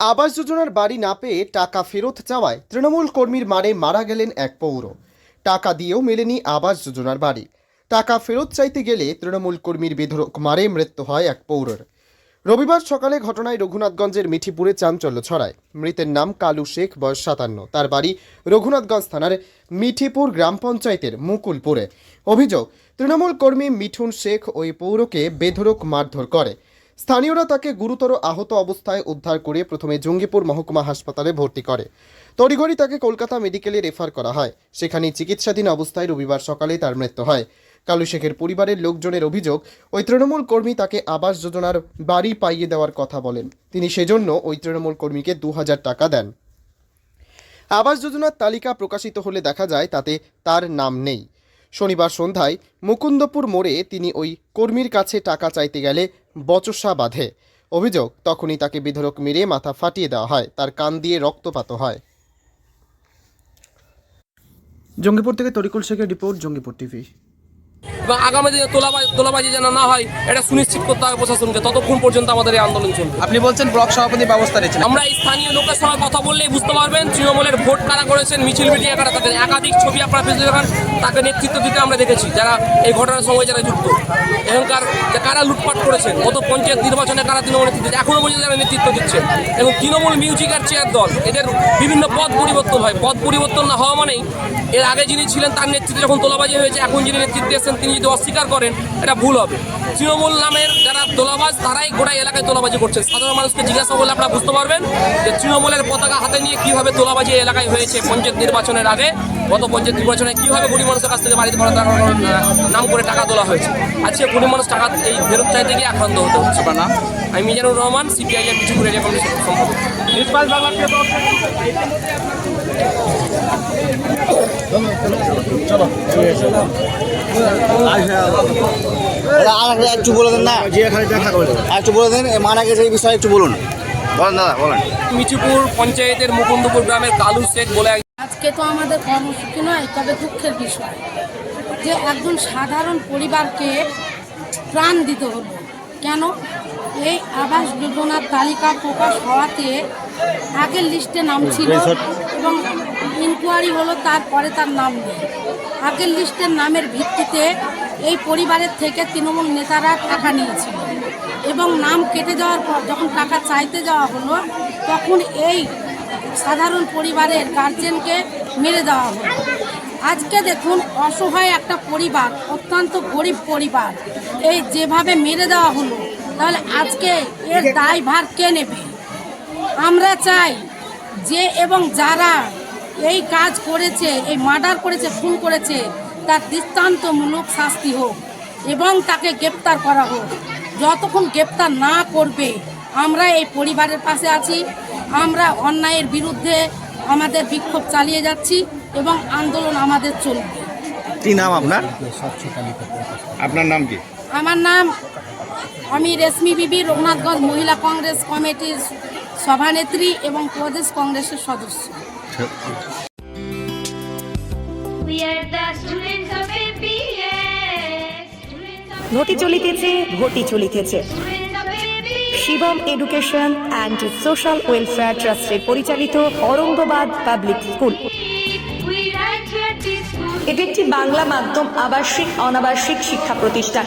আবাস যোজনার বাড়ি না পেয়ে টাকা ফেরত চাওয়ায় তৃণমূল কর্মীর মারে মারা গেলেন এক পৌর। টাকা দিয়েও মেলেনি আবাস যোজনার বাড়ি। টাকা ফেরত চাইতে গেলে তৃণমূল কর্মীর বেধরক মারে মৃত্যু হয় এক পৌরের। রবিবার সকালে ঘটনায় রঘুনাথগঞ্জের মিঠিপুরে চাঞ্চল্য ছড়ায়। মৃতের নাম কালু শেখ, বয়স সাতান্ন। তার বাড়ি রঘুনাথগঞ্জ থানার মিঠিপুর গ্রাম পঞ্চায়েতের মুকুলপুরে। অভিযোগ, তৃণমূল কর্মী মিঠুন শেখ ওই পৌরকে বেধরক মারধর করে। স্থানীয়রা তাকে গুরুতর আহত অবস্থায় উদ্ধার করে প্রথমে জঙ্গিপুর মহকুমা হাসপাতালে ভর্তি করে। তড়িঘড়ি তাকে কলকাতা মেডিকেলে রেফার করা হয়। সেখানে চিকিৎসাধীন অবস্থায় রবিবার সকালে তার মৃত্যু হয়। কালু শেখের পরিবারের লোকজনের অভিযোগ, ওই তৃণমূল কর্মী তাকে আবাস যোজনার বাড়ি পাইয়ে দেওয়ার কথা বলেন। তিনি সেজন্য ওই তৃণমূল কর্মীকে দু হাজার টাকা দেন। আবাস যোজনার তালিকা প্রকাশিত হলে দেখা যায় তাতে তার নাম নেই। শনিবার সন্ধ্যায় মুকুন্দপুর মোড়ে তিনি ওই কর্মীর কাছে টাকা চাইতে গেলে বচসা বাঁধে। অভিযোগ, তখনই তাকে বিধরক মেরে মাথা ফাটিয়ে দেওয়া হয়, তার কান দিয়ে রক্তপাত হয়। জঙ্গিপুর থেকে তরিকুল শেখের রিপোর্ট, জঙ্গিপুর টিভি। এবং আগামী দিনে তোলাবাজি তোলাবাজি যেন না হয় এটা সুনিশ্চিত করতে হবে প্রশাসনকে। ততক্ষণ পর্যন্ত আমাদের এই আন্দোলন চলবে। আপনি বলছেন ব্লক সভাপতি ব্যবস্থা নিয়েছেন। আমরা এই স্থানীয় লোকের সঙ্গে কথা বললেই বুঝতে পারবেন তৃণমূলের ভোট কারা করেছেন মিছিল মিটিয়ে কারা তাদের একাধিক ছবি আপনারা ফেসবুকে দেখান তাকে নেতৃত্ব দিতে আমরা দেখেছি যারা এই ঘটনার সঙ্গে যারা যুক্ত। এখানকার কারা লুটপাট করেছেন গত পঞ্চায়েত নির্বাচনে কারা তৃণমূল নেতৃত্ব দিচ্ছে, এখনও পর্যন্ত যারা নেতৃত্ব দিচ্ছেন এবং তৃণমূল মিউজিকের চেয়ার দল এদের বিভিন্ন পদ পরিবর্তন হয়। পদ পরিবর্তন না হওয়া মানেই এর আগে যিনি ছিলেন তার নেতৃত্বে যখন তোলাবাজি হয়েছে এখন যিনি নেতৃত্বে এসেছেন তিনি যদি অস্বীকার করেন, এটা ভুল হবে। তৃণমূল নামের যারা তোলাবাজ তারাই গোটা এলাকায় তোলাবাজি করছে। সাধারণ মানুষকে জিজ্ঞাসা করলে আপনারা বুঝতে পারবেন যে তৃণমূলের পতাকা হাতে নিয়ে কীভাবে তোলাবাজি এলাকায় হয়েছে পঞ্চায়েত নির্বাচনের আগে, গত পঞ্চায়েত নির্বাচনে কীভাবে গরিব মানুষের কাছ থেকে বাড়িতে ভাড়া নাম করে টাকা তোলা হয়েছে। আজকে গরিব মানুষ টাকা এই ফেরত চাইতে গিয়ে আক্রান্ত হতে হচ্ছে না আমি মিজানুর রহমান সিপিআই এর মিঠুপুর এরিয়া কমিটির সম্পাদক আর একটু বলে দেন না। আর একটু বলে দেন মারা গেছে এই বিষয়ে একটু বলুন। বলেন দাদা বলেন। মিঠিপুর পঞ্চায়েতের মুকুন্দপুর গ্রামের কালু শেখ বলে এক আজকে তো আমাদের কর্মসূচি নয় তবে দুঃখের বিষয় যে একজন সাধারণ পরিবারকে প্রাণ দিতে হলো। কেন? এই আবাস যোজনার তালিকা প্রকাশ হওয়াতে আগের লিস্টে নাম ছিল এবং ইনকোয়ারি হলো তারপরে তার নাম নেই। আগের লিস্টের নামের ভিত্তিতে এই পরিবারের থেকে তৃণমূল নেতারা টাকা নিয়েছিল এবং নাম কেটে যাওয়ার পর যখন টাকা চাইতে যাওয়া হলো তখন এই সাধারণ পরিবারের গার্জেনকে মেরে দেওয়া হলো। আজকে দেখুন অসহায় একটা পরিবার অত্যন্ত গরিব পরিবার এই যেভাবে মেরে দেওয়া হলো তাহলে আজকে এর দায়ভার কে নেবে? আমরা চাই যে এবং যারা এই কাজ করেছে এই মার্ডার করেছে খুন করেছে তার দৃষ্টান্তমূলক শাস্তি হোক এবং তাকে গ্রেপ্তার করা হোক। যতক্ষণ গ্রেপ্তার না করবে আমরা এই পরিবারের পাশে আছি আমরা অন্যায়ের বিরুদ্ধে আমাদের বিক্ষোভ চালিয়ে যাচ্ছি এবং আন্দোলন আমাদের চলবে। কি নাম আপনার? আপনার নাম কি? আমার নাম আমি রেশমি বিবি রঘুনাথগঞ্জ মহিলা কংগ্রেস কমিটির সভানেত্রী এবং প্রদেশ কংগ্রেসের সদস্য। ঘটি চলিতেছে ঘটি চলিতেছে. Shivam education and social welfare ট্রাস্টের পরিচালিত অরঙ্গবাদ পাবলিক স্কুল. এটি একটি বাংলা মাধ্যম আবাসিক অনাবাসিক শিক্ষা প্রতিষ্ঠান।